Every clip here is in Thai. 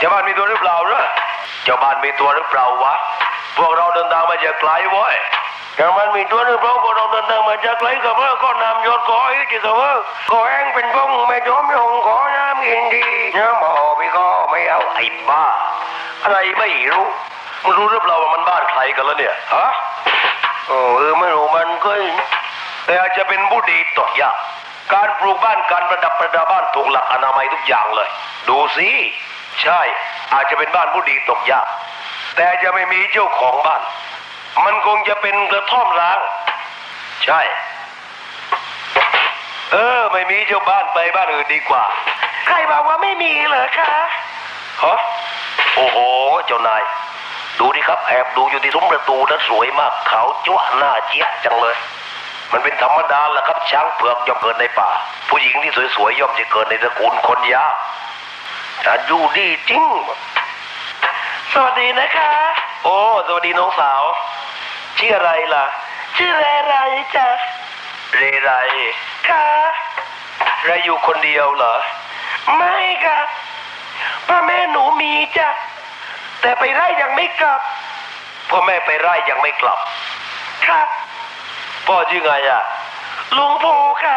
เจ้าบ้านมีตัวหรือเปล่าเหรอเจ้าบ้านมีตัวหรือเปล่าวะ พวกเราเดินทางมาจากไกลเว้ยเจ้าบ้านมีตัวหรือเปล่าพวกเราเดินทางมาจากไกลกับว่าก็นำยอดขออีกทีกับว่าขอแห้งเป็นพงไม่จมลงขอน้ำกินดีน้ำหอไปก็ไม่เอาไอ้บ้า อะไรไม่รู้มึงรู้หรือเปล่าว่ามันบ้านใครกันแล้วเนี่ยฮะโอ้เออไม่รู้มันก็แต่อาจจะเป็นบุดีตกยากการปลูกบ้านการประดับประดาบ้านถูกหลักอนามัยทุกอย่างเลย ดูสิ ใช่ อาจจะเป็นบ้านผู้ดีตกยาก แต่จะไม่มีเจ้าของบ้าน มันคงจะเป็นกระท่อมร้าง ใช่ เออ ไม่มีเจ้าบ้านไปบ้านอื่นดีกว่า ใครบอกว่าไม่มีเหรอคะฮะโอ้โห เจ้านาย ดูดิครับแอบดูอยู่ที่ซุ้มประตูนะสวยมากขาวจ้วะหน้าเจี๊ยะจังเลย มันเป็นธรรมดาแหละครับช้างเผือกย่อมเกิดในป่า ผู้หญิงที่สวยๆย่อมจะเกิดในตระกูลคนยาก แต่ดูดีจริง สวัสดีนะคะ โอ้สวัสดีน้องสาว ชื่ออะไรล่ะ ชื่อเรไรจ้ะเรไรค่ะเรอยู่คนเดียวเหรอ ไม่ค่ะพ่อแม่หนูมีจ้ะแต่ไปไร่ยังไม่กลับพ่อแม่ไปไร่ยังไม่กลับ ค่ะพ่อชื่อไงอะลุงภูค่ะ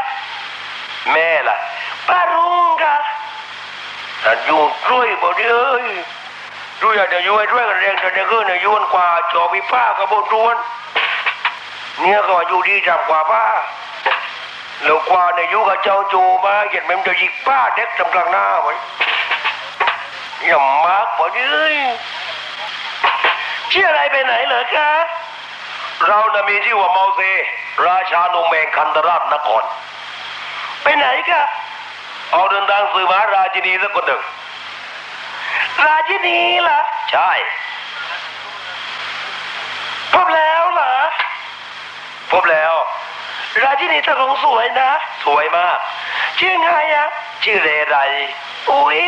แม่ล่ะป้ารุงค่ะ แต่อยู่ช่วยบ่ได้เอ้ยดูอยากจะอยู่ให้วยกันเรียงแต่จะขึ้นอายุนกว่าจอวิป้ากับบนรวนเนี่ยก็อยู่ดีจับกว่าป้าแล้วกว่าเนี่ยอยู่กับเจ้าจูมาเห็นมันจะยิกป้าเด็กจำกลางหน้าไว้อย่ามากบ่ได้เอ้ยชื่ออะไรไปไหนเหรอคะเรานะมีชื่อว่าเมาเซราชาโนงแมงคันตราชนครไปไหนคะ เอาเดินทางสื่อมาหาราชินีสักคนหนึ่ง ราชินีเหรอใช่พบแล้วเหรอพบแล้ว ราชินีตะลงสวยนะ สวยมาก ชื่อไงอะชื่อเรไรอุ้ย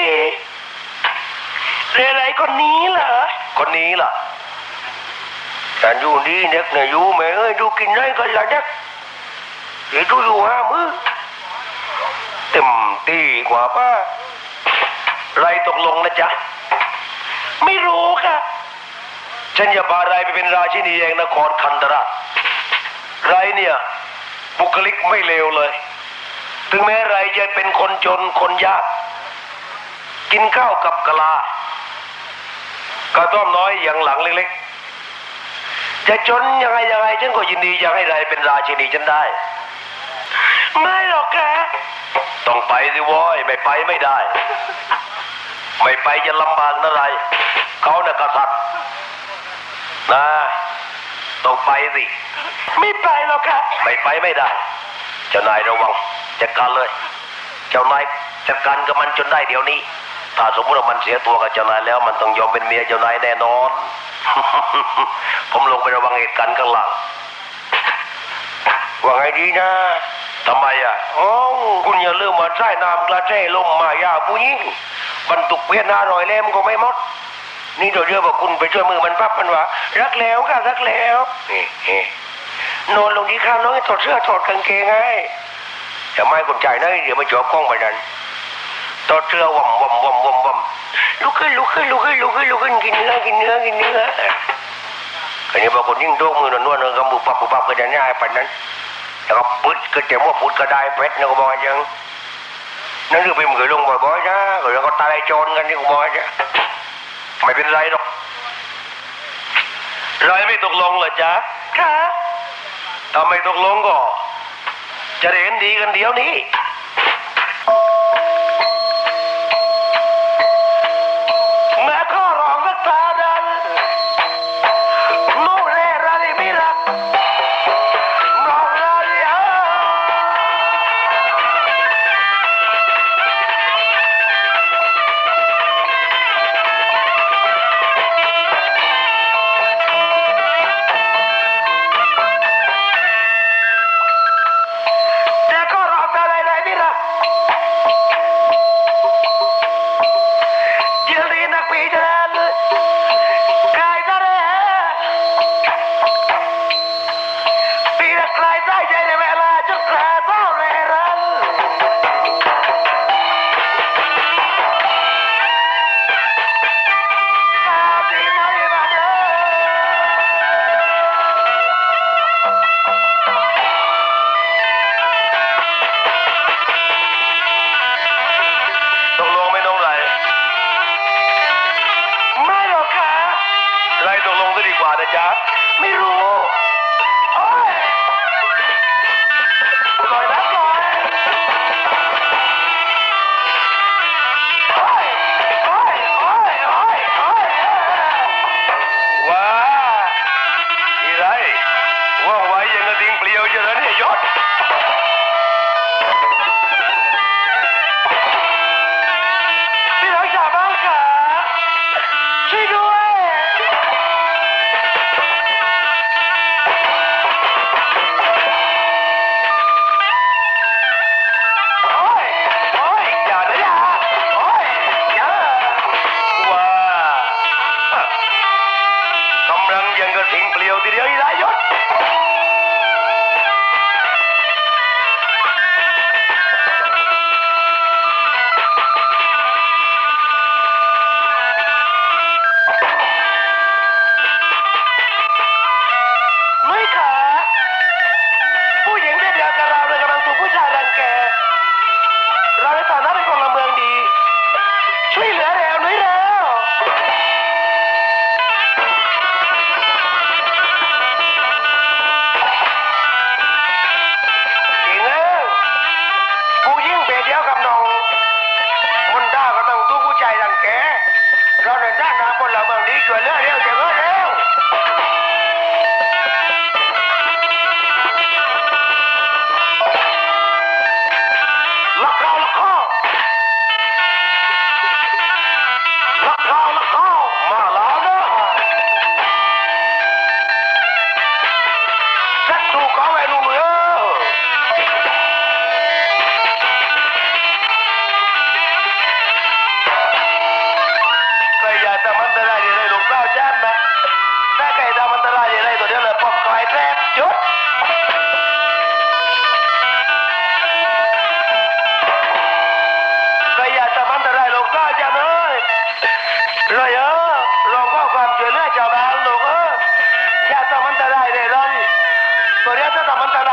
เรไรคนนี้เหรอคนนี้ล่ะแต่อยู่นี่เด็กเนี่ยอยู่แม่เอ้ยดูกินได้กันละเด็กเดี๋ยวดูอยู่ห้ามือ เต็มตีกว่าป้าไรตกลงนะจ๊ะ ไม่รู้ค่ะฉันจะพาไรไปเป็นราชินีแห่งนครคันธราชไรเนี่ย บุคลิกไม่เลวเลย ถึงแม้ไรจะเป็นคนจนคนยาก กินข้าวกับกะลากระต้อมน้อยอย่างหลังเล็กๆ จะจนยังไงยังไงฉันก็ยินดีอยากให้ไรเป็นราชินีฉันได้ ไม่ ต้องไปสิโว้ยไม่ไปไม่ได้ ไม่ไปจะลำบากนะไรเขาเนี่ยกษัตริย์นะต้องไปสิไม่ไปหรอกค่ะไม่ไปไม่ได้ เจ้านายระวังจัดการเลย เจ้านายจัดการกับมันจนได้เดี๋ยวนี้ ถ้าสมมติว่ามันเสียตัวกับเจ้านายแล้ว มันต้องยอมเป็นเมียเจ้านายแน่นอน ผมลงไประวังเหตุการณ์ข้างหลังว่าไงดีนะ ทำไมอะอ๋อคุณอย่าลืมมาใส่น้ำกระเจลมมายาผู้หญิงบรรทุกเพียนห้ารอยเล่มก็ไม่หมด นี่เราเรียกว่าคุณไปช่วยมือมันปั๊บมันว่า รักแล้วค่ะรักแล้วนี่นอนลงที่ข้างน้องถอดเสื้อถอดกางเกงให้อย่ไม่กดใจนะเดี๋ยวมาจอบกล้องไปนั้นถอดเสื้อว่ำว่ำว่ำว่ำว่ำลุกขึ้นลุกขึ้นลุกขึ้นลุกขึ้นลุกขึ้นกินเนื้อกินเนื้อกินเนื้ออันนี้บางคนยิ่งโดกมือนวดนวดกำบุบปับบุบปับก็จะง่ายไปนั้น แล้วก็ปุ๊ดก็เจ็บว่าปุ๊ดก็ได้เพชรนะก็บอกว่ายังนั่นคือพิมพ์เคยลงบ่อยๆนะแล้วก็ตายโจรกันที่กูบอกว่าจะไม่เป็นไรหรอกไรไม่ตกลงเหรอจ๊ะค่ะถ้าไม่ตกลงก็ จะได้เห็นดีกันเดี๋ยวนี้ บาากำลังยัง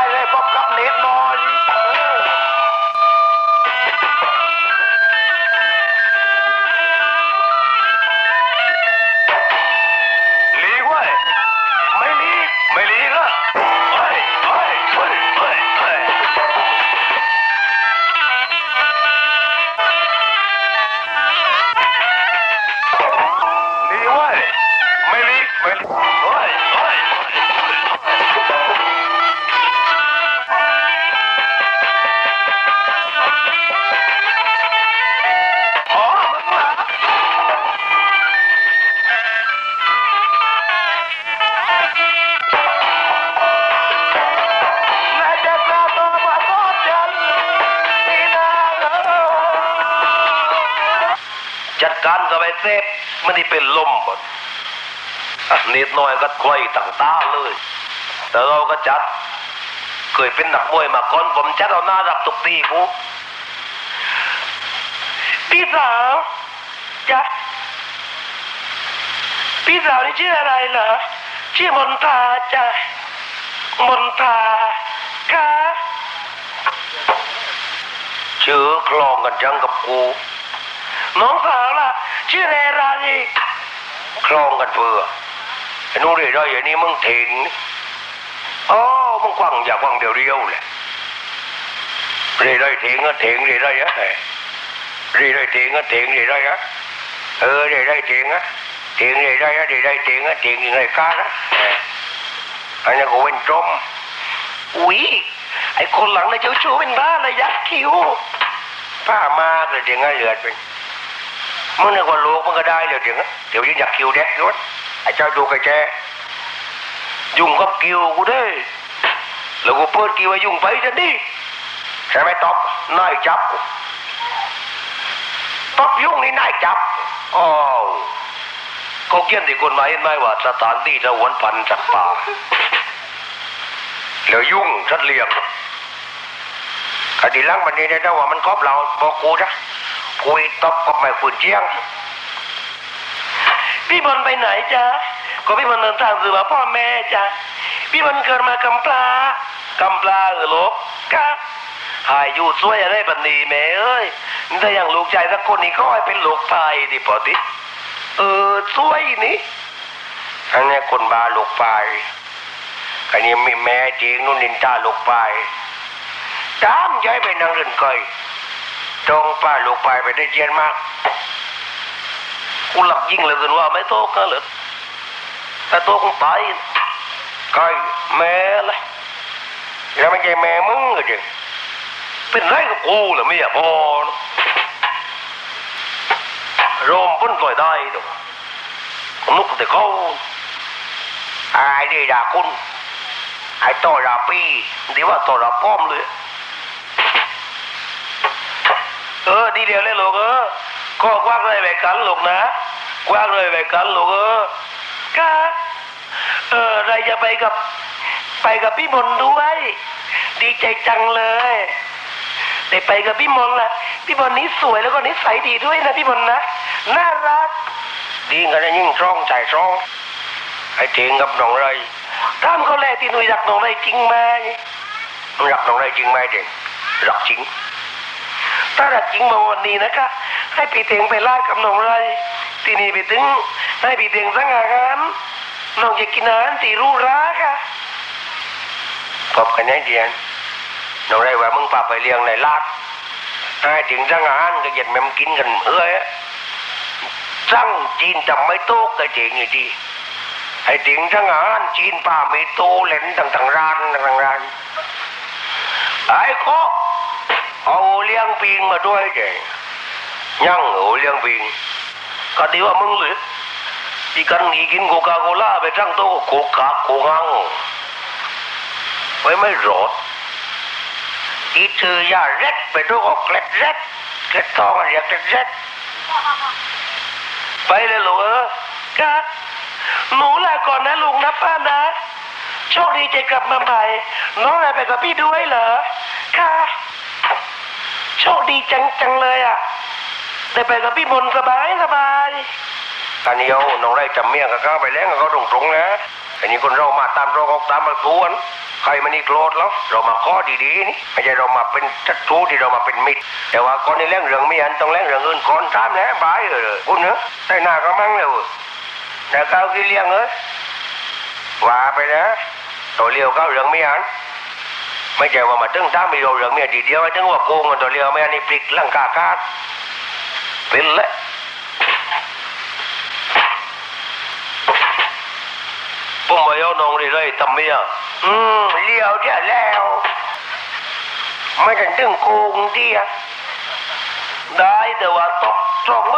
Fire up, got me noise. จัดการกับไอ้เซฟมันนี่เป็นลมหมดนิดหน่อยก็คลอยต่างตาเลย แต่เราก็จัด เคยเป็นนักมวยมาก่อนผมจัดเอาหน้ารับตุกตีกูพี่สาวจ๊ะพี่สาวนี่ชื่ออะไรเหรอชื่อมนทาจ้ะมนทาค่ะชื่อคลองกันจังกับกู น้องสาวล่ะชื่อเรราลีคลองกันเพื่อไอ้นู่นเรื่อยๆอย่างนี้มึงเถงอ๋อมึงกว้างอยากกว้างเดียวเดียวๆแหละเรื่อยๆเถงก็เถงเรื่อยๆอะเรื่อยๆเถงก็เถงเรื่อยๆอะเออเรื่อยๆเถงอะเถงเรื่อยๆอะเรื่อยๆเถงอะเถงยังไงกันนะอันนี้ก็เว้นจมอุ้ยไอ้คนหลังเลยเจ้าชู้เป็นบ้าเลยยักษ์คิ้วป้ามากเลยเดี๋ยวงั้นเหลือดเป็น มึงนึกว่าลูกมันก็ได้เลยถึงเดี๋ยวยังอยากคิวแดกยศไอ้เจ้าดูกระแจยุ่งกับคิวกูด้แล้วกูเปิดคิวไว้ยุ่งไปจะดิใช่ไหมตอบนายจับตอบยุ่งนี่นายจับอ๋อเขาเขียนที่กฎหมายเห็นไหมว่าสถานที่สงวนพันธุ์สัตว์ป่าแล้วยุ่งชัดเลียงคดีลังมันนี้ได้ว่ามันครอบเราบอกกูนะ คุยตบกับแม่ขุนเจียง พี่บอลไปไหนจ๊ะก็พี่บอลเดินทางสื่อว่าพ่อแม่จ๊ะพี่บอลเกิดมากำปลากำปลาเออลูกะหายอยู่ช่วยอะไรบันนีแม่เอ้ยนี่ถ้าอย่างลูกใจสักคนนี้ก็ให้เป็นลูกไทยดิปอติเออช่วยนี่อันนี้คนบาลูกไปอันนี้มีแม่จริงนู่นนินตาลูกไปตามย้ายไปนั่งเรือนเคย ตรงป้าลูกไปไปได้เจียนมากกูหลักยิ่งเหลยกันว่าไม่โตกันเหรอแต่โตคงไปไก่แม่เลยแล้วไม่ใช่แม่มึงก็จริงเป็นไรกับกูเหรอไม่อยากพอนะโรมพ้นปล่อยได้ดอกนุกแต่เขาไอ้ดีด่าคุณไอ้ต่อราปีดีว่าต่อราป้อมเลย เออดีเดียวเลยลูกเออก็กว้างเลยแบบกันลูกนะกว้างเลยแบบกันลูกเออก็เอออะไรจะไปกับไปกับพี่มนต์ด้วย ดีใจจังเลยได้ไปกับพี่มนต์ล่ะพี่มนต์นี้สวยแล้วก็นิสัยดีด้วยนะพี่มนต์นะน่ารัก ดีกันนะยิ่งช่องใจช่องไอ้เจงกับน้องไรถามเขาแลที่หนุ่ยรักน้องไรจริงไหมรักน้องไรจริงไหมเด็กรักจริง ถ้ารักจริงมาวันนี้นะคะ ให้ปีเตียงไปลาดกับน้องไรที่นี่ไปถึงให้ปีเตียงสั่งอาหารน้องจะกินอาหารที่รู้ราค่ะขอบกันนะเดียนน้องไรว่ามึงพาไปเลี้ยงในลาดให้ถึงสั่งอาหารก็เย็นแม่มกินกันเอ้ยสั่งจีนจำไม่โต๊ะก็เจ๋งอยู่ดีไอ้ถึงทั้งอาหารจีนป้ามีโตเหลนต่างต่างๆร้านต่างต่างๆร้านไอ้โค เอาเลี้ยงปิงมาด้วยเจยังเอาเลี้ยงปิงก็ดีว่ามึงหรืออีกันอีกินโคคาโคล่าไปทั้งโตะโคคาโคงังไว้ไม่รอดอีถือยาเร็ดไปด้วยก็เกล็ดเร็ดเกล็ดทองอะไรเกล็ดเร็ดไปเลยลูกเออครับหนูลาก่อนนะลุงนะป้านะโชคดีจะกลับมาใหม่น้องอะไรไปกับพี่ด้วยเหรอค่ะ โชคดีจังจังเลยอะได้ไปกับพี่มนสบายสบายอันนี้เอาน้องไรจำเมียงกับเขาไปแล้วกับเขาตรงๆนะอันนี้คนเรามาตามเราออกตามมาทวนใครมันนี่โกรธแล้วเรามาข้อดีๆนี่ไม่ใช่เรามาเป็นศัตรูที่เรามาเป็นมิตร แต่ว่าก่อนในเรื่องเรื่องเมียนต้องเรื่องเรื่องอื่นก่อนตามนะบายเออคุณเนอะใส่หน้าก็มั่งเลยแต่เลี้ยงเอ้ว่าไปนะตัวเลี้ยวเก้าเรื่องมีอัน แต่ cao kia liêng ơi và bây giờ tôi liều cao rừng mi ăn mấy giờ mà mà trứng ta mi đồ rừng mi thì điêu trứng hoa cô mà tôi liều mi ăn đi plik lăng cả cát biết lẽ bông bò yêu nồng đi đây tầm mi à ừ liều chứ leo mấy thằng trứng cô cũng đi à đấy từ ว่าตกตรงเ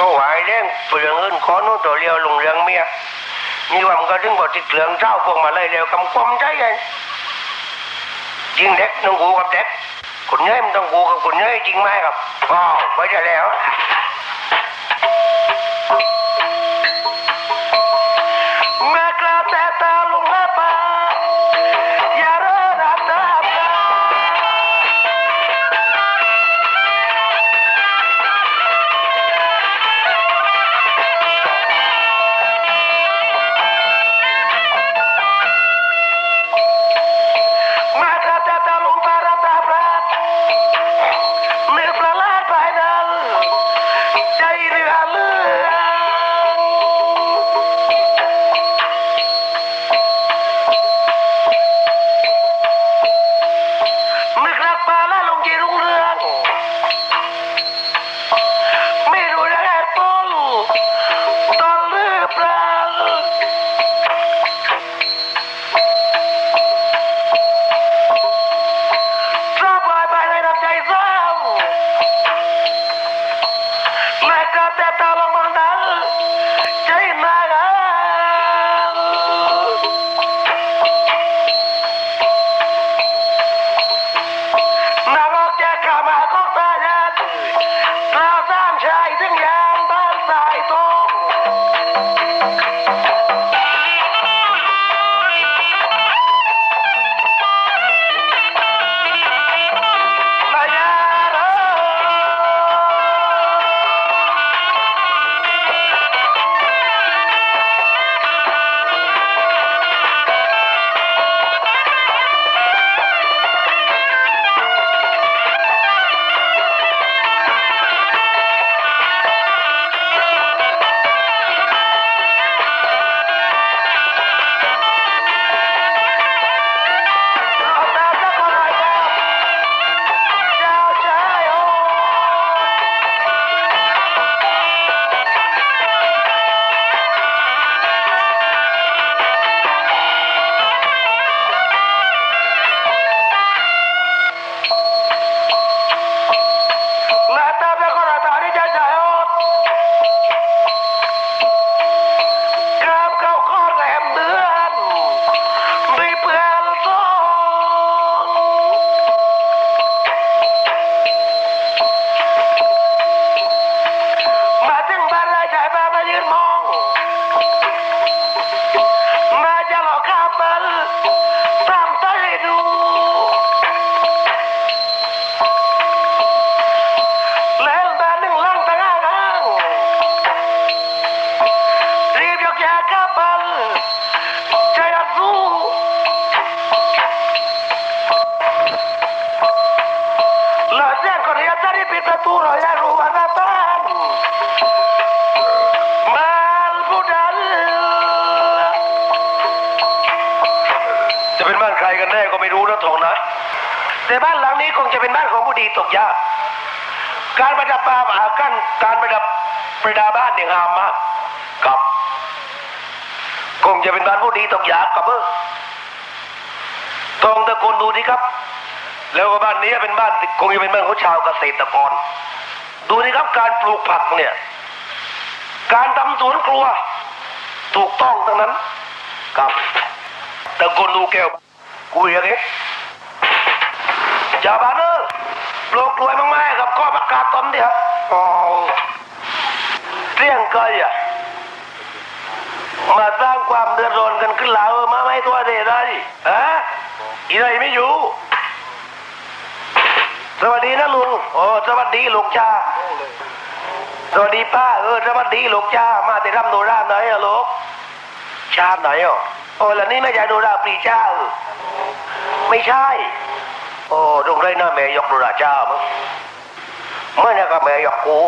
เขาหวายเร่งเปลืองเงินขอนู้นตัวเรียวลงเรืองเมียมีความันก็ถึงบทติดเหลืองเจ้าพวกมาเลยเร็วกำความใจไงจริงเด็กน้องกูกับเด็กคนเย้ยมันต้องกูกับคนเย้ยจริงไหมครับอ๋อไปจะแล้ว บ้านหลังนี้คงจะเป็นบ้านของผู้ดีตกยากการประดับปาหากั้นการประดับประดาบ้านอย่างงามมากกับคงจะเป็นบ้านผู้ดีตกยากกับเออตองตะโกนดูดิครับ แล้วก็บ้านนี้เป็นบ้านคงจะเป็นบ้านของชาวเกษตรกร ดูนี่ครับการปลูกผักเนี่ย การทำสวนครัว ถูกต้องทั้งนั้นครับตะโกนดูแก้วกูอย่าง จาบ้านเออปลูกกล้วยมากๆกับข้อประกาศตอนเดียวอ๋อเรี่ยงเกยอะมาสร้างความเดือดร้อนกันขึ้นแล้วมาไม่ตัวเดได้ฮะอีไรไม่อยู่ สวัสดีนะลุงโอ้สวัสดีลุงจ้าสวัสดีป้าเออสวัสดีลุงจ้ามาแต่รำโนราไหนอะลูกชาติไหนอะโอ้แล้วนี่ไม่ใช่โนราปรีจ้าเออไม่ใช่ โอ้ตรงไรหน้าแม่ยกโนราจ้ามั้งไม่นะก็แม่ยกกู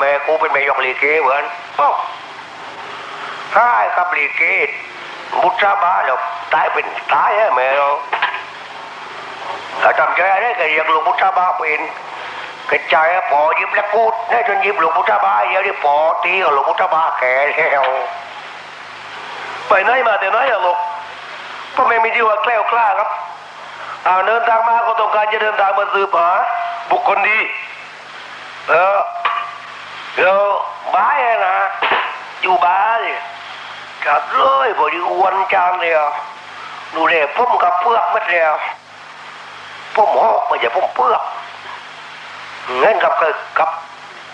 แม่กูเป็นแม่ยกลีเกเหมือนอ้าวใช่ครับลีเกตมุตรบ้าเราตายเป็นตายฮะแม่เราถ้าจำใจได้ก็เรียกหลวงพุทธบ้าเป็นกระจายพอยิบแล้วกูดได้จนยิบหลวงพุทธบ้าเยอะที่พอตีกับหลวงพุทธบ้าแก่แล้วไปไหนมาแต่ไหนอะลูกก็ไม่มีที่ว่าแกล้วกล้าครับ เอาเดินทางมาก็ต้องการจะเดินทางมาสืบหาบุคคลดีเออเดี๋ยวบ้ายนะอยู่บ้านเนี่ยจัดเลยบริอ้วนจานเดียวดูเลยพุ่มกับเปลือกมัดเดียวพุ่มหอกไม่ใช่พุ่มเปลือกเงินกับกับ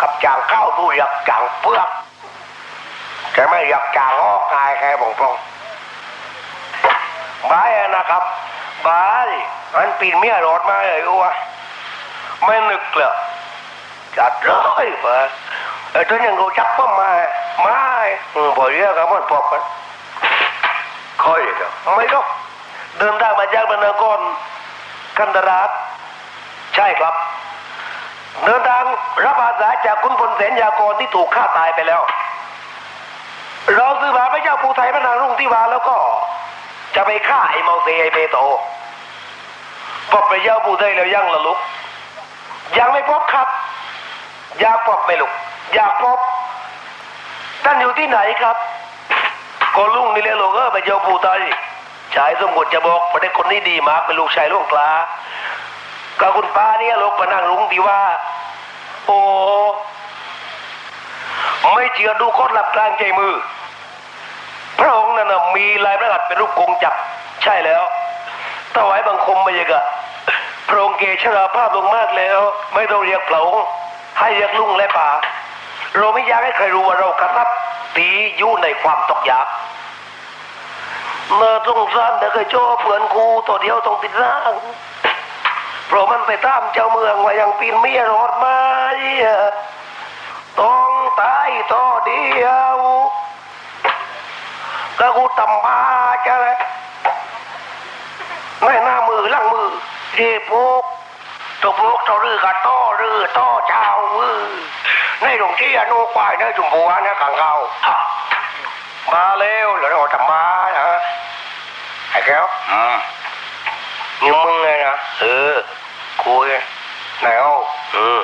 กับจางข้าวดูอยากจางเปลือกแต่ไม่อยากจางหอกไงแค่บอกตรงบ้ายนะครับ บ้ายอันปีนเมียรถมาเลยอ้วไม่นึกเลยจัดเลยเปิดเออถ้ายังกูจับป้อมมาไม่อืมพอเรียกกันมันปอกกันคอยเดี๋ยวไม่ก็เดินทางมาจากบรรณากรกันดาราษใช่ครับ เดินทางรับอาสาจากคุณพลเสนยากรที่ถูกฆ่าตายไปแล้ว เราซื้อบาพระเจ้าปูไทยพระนางรุ่งที่วาแล้วก็ จะไปฆ่าไอ้เมาเซไอ้เปโตพบพระเจ้าปูไทยแล้วยังละลุก ยังไม่พบครับ อยากพบไหมลูกอยากพบท่านอยู่ที่ไหนครับก็ลุงนี่เลยลูกเออไปเจ้าปู่ไตชายสมบูรณ์จะบอกประเด็นคนนี้ดีมากเป็นลูกชายลูกกลากับคุณป้าเนี่ยลูกปนั่งลุงที่ว่า โอ้ไม่เชื่อดูคตรหลับกลางใจมือ พระองค์นั้นนะ มีลายพระหัตถ์เป็นรูปกงจักรใช่แล้วถวายบังคมมาอย่างกะพระองค์เกชราภาพลงมากแล้ว ไม่ต้องเรียกพระองค์ให้เรียกลุงและป่า เราไม่อยากให้ใครรู้ว่าเรากระทับตีอยู่ในความตกยากเมื่อสงสารแต่เคยโจ้เพื่อนกูตัวเดียวต้องติดร่างเพราะมันไปตามเจ้าเมืองว่ายังปีนเมียรอดมาต้องตายต่อเดียว ก็กูตำมาจะเลยไม่หน้ามือหลังมือเดปุกตัวพวกตัวรือกับต้อรือต้อเจ้ามือในหลวงที่อนุควายในจุมพัวนะขังเขาอะมาเร็วเดี๋ยวเราทำมานะไอ้แก้วอืมนี่มึงไงนะเออคุยไหนเอาอืม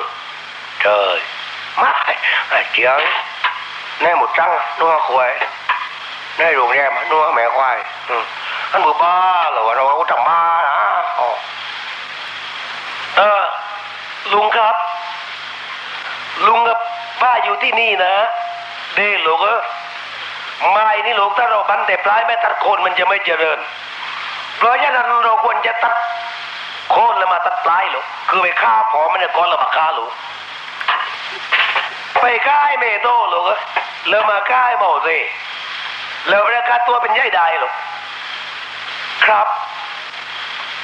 เ trời mắt ไอ้เจียวใน một trăng nuôi khoai ใน โรงแรมนัวแม่ควายอืมอันบอบ้าเหรอวะเราเอาทำมานะอ๋อเออลุงครับ ลุงกับป้าอยู่ที่นี่นะเด้ลูกเออไม้นี่ลูกถ้าเราบันแต่ปลายไม่ตัดโคนมันจะไม่เจริญ เพราะฉะนั้นเราควรจะตัดโคนแล้วมาตัดปลายลูกคือไปฆ่าพอมันเนี่ยก่อนแล้วมาฆ่าลูกไปฆ่าเมโต้ลูกเออแล้วมาฆ่าไอ้โมเสส แล้วระกาตัวเป็นใหญ่ได้ลูกครับ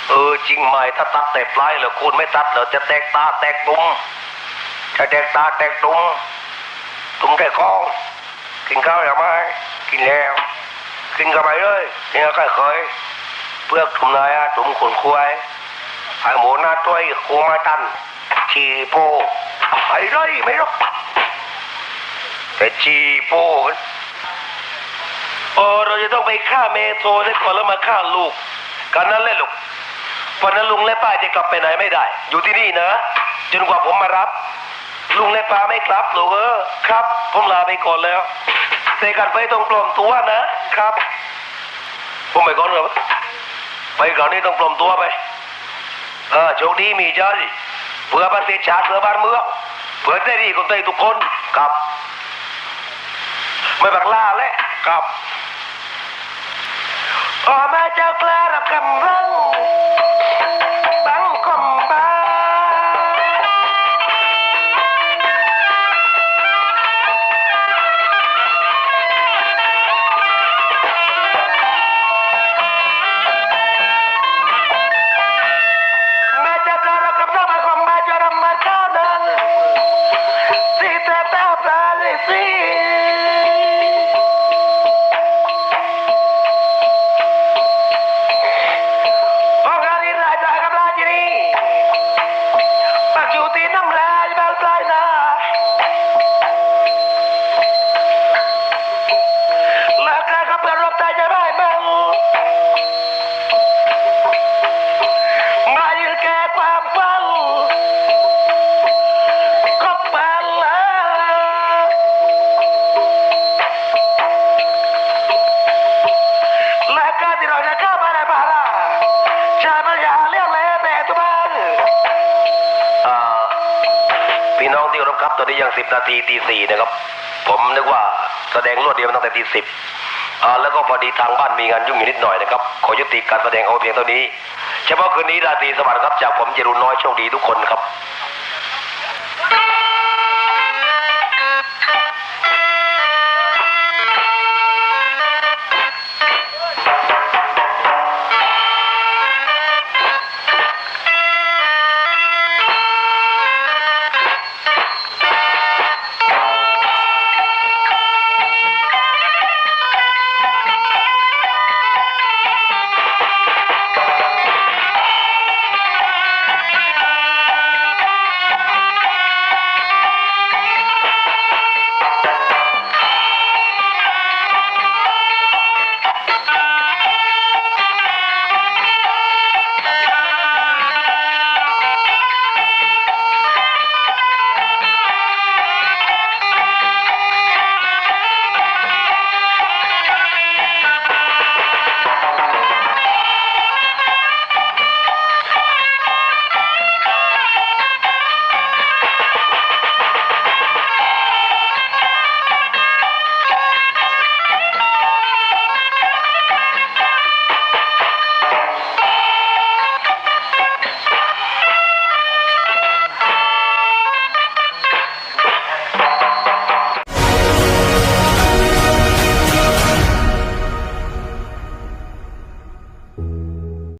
เออจริงไหมถ้าตัดแต่ปลายแล้วโคนไม่ตัดแล้วจะแตกตาแตกตุ่มจะแตกตาแตกตุ่มตุ่มแตกคองกินข้าวหรือไม่กินแล้ว กินกันไปเลยนี่ก็เคยเปลือถุ่มนายอะถุ่มขนควายไอหมูหน้าต้วยโคมาตันชีโป้ไอ้ไรไม่รู้แต่ชีโป้กัน โอ้เราจะต้องไปฆ่าเมโทรได้ก่อนแล้วมาฆ่าลูกกันนั้นแหละลูกเพราะนั้นลุงและป้าจะกลับไปไหนไม่ได้ อยู่ที่นี่นะ จนกว่าผมมารับ ลุงและป้าไม่กลับหรอกเออครับ ผมลาไปก่อนแล้ว แต่กันไปต้องปลอมตัวนะครับ ผมไปก่อนเหรอไปก่อนนี้ต้องปลอมตัวไปเออโชคดีมีเจ้าดิเพื่อประเทศชาติเพื่อบ้านเมืองเพื่อได้ดีคนไทยทุกคนครับ ไม่บักล่าและครับ ออมาเจ้ากล้ารับคำร้องบังคมบา สิบอ่าแล้วก็พอดีทางบ้านมีงานยุ่งอยู่นิดหน่อยนะครับ ขอยุติการแสดงเอาเพียงเท่านี้ เฉพาะคืนนี้ราตรีสวัสดิ์ครับจากผมเจรุนน้อยโชคดีทุกคนครับ